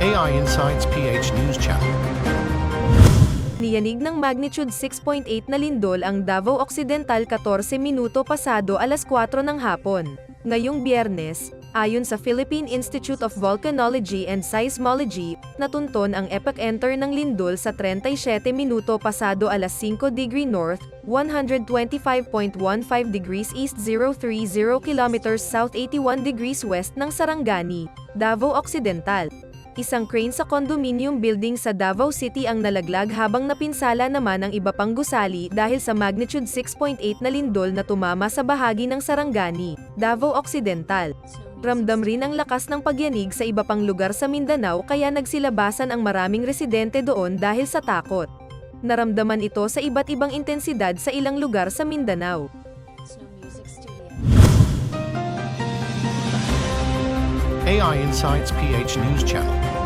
AI Insights PH News Channel. Niyanig ng magnitude 6.8 na lindol ang Davao Occidental 14 minuto pasado alas 4 ng hapon. Ngayong biyernes, ayon sa Philippine Institute of Volcanology and Seismology, natunton ang epicenter ng lindol sa 37 minuto pasado alas 5 degree north, 125.15 degrees east 030 kilometers south 81 degrees west ng Sarangani, Davao Occidental. Isang crane sa condominium building sa Davao City ang nalaglag habang napinsala naman ang iba pang gusali dahil sa magnitude 6.8 na lindol na tumama sa bahagi ng Sarangani, Davao Occidental. Ramdam rin ang lakas ng pagyanig sa iba pang lugar sa Mindanao kaya nagsilabasan ang maraming residente doon dahil sa takot. Naramdaman ito sa iba't ibang intensidad sa ilang lugar sa Mindanao. AI Insights PH News Channel.